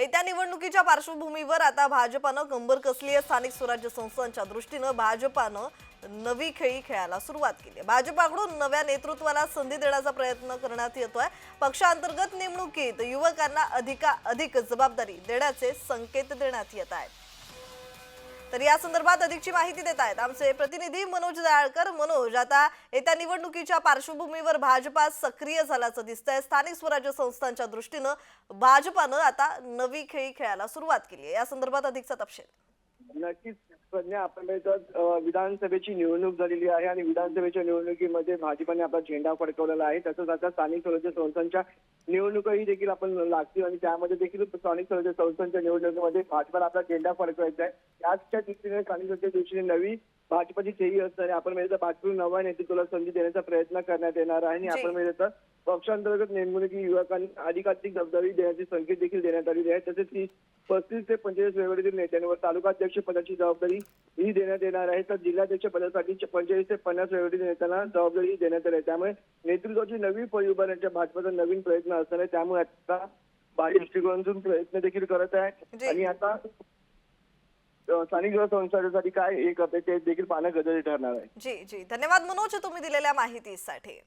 येत्या निवडणुकीच्या पार्श्वभूमीवर आता भाजपानं कंबर कसली आहे स्थानिक स्वराज्य संस्थांच्या दृष्टीनं? भाजपानं नवी खेळी खेळायला सुरुवात केली आहे. भाजपाकडून नव्या नेतृत्वाला संधी देण्याचा प्रयत्न करण्यात येतोय. पक्षांतर्गत नेमणुकीत युवकांना अधिका अधिक जबाबदारी देण्याचे संकेत देण्यात येत आहेत. तर या संदर्भात अधिकची माहिती देत आहेत आमचे प्रतिनिधी मनोज दयाळकर. मनोज आता येत्या निवडणुकीच्या पार्श्वभूमीवर भाजपा सक्रिय झाल्याचं दिसतंय. स्थानिक स्वराज्य संस्थांच्या दृष्टीनं भाजपानं आता नवी खेळी खेळायला सुरुवात केली आहे. या संदर्भात अधिकचा तपशील. नक्कीच. प्रज्ञा बघितलं, अ, विधानसभेची निवडणूक झालेली आहे आणि विधानसभेच्या निवडणुकीमध्ये भाजपाने आपला झेंडा फडकवलेला आहे. तसंच आता स्थानिक स्वराज्य संस्थांच्या निवडणुकाही देखील आपण लागतील आणि त्यामध्ये देखील स्थानिक स्वराज्य संस्थांच्या निवडणुकीमध्ये भाजपाला आपला झेंडा फडकवायचा आहे. त्याच्या दृष्टीने स्थानिक स्वराज्य दृष्टीने नवी भाजपाची खेळी असताना आपण म्हणजे भाजपूर नव्या नेतृत्वाला संधी देण्याचा प्रयत्न करण्यात येणार आहे आणि. आपण म्हणजे पक्षांतर्गत नेमणुकी युवकांना अधिकाधिक जबाबदारी देण्याचे संकेत देखील देण्यात आलेली आहे तसेच ती पस्तीस ते पंचेचाळीस वेगवेगळ्या नेत्यांवर तालुकाध्यक्ष पदाची जबाबदारी ही देण्यात येणार आहे. तर जिल्हाध्यक्ष पदासाठी पंचेचाळीस ते पन्नास वेगवेगळ्या नेत्यांना जबाबदारी देण्यात आली आहे. त्यामुळे नेतृत्वाची नवी फळी उभारण्याच्या भाजपाचा नवीन प्रयत्न असणार आहे. त्यामुळे आता दृष्टिकोनातून प्रयत्न देखील करत. आहे. आणि आता स्थानिक संस्थांसाठी काय एक करते ते देखील पाहणं गरजेचे ठरणार आहे. जी जी. धन्यवाद मनोज तुम्ही दिलेल्या माहितीसाठी.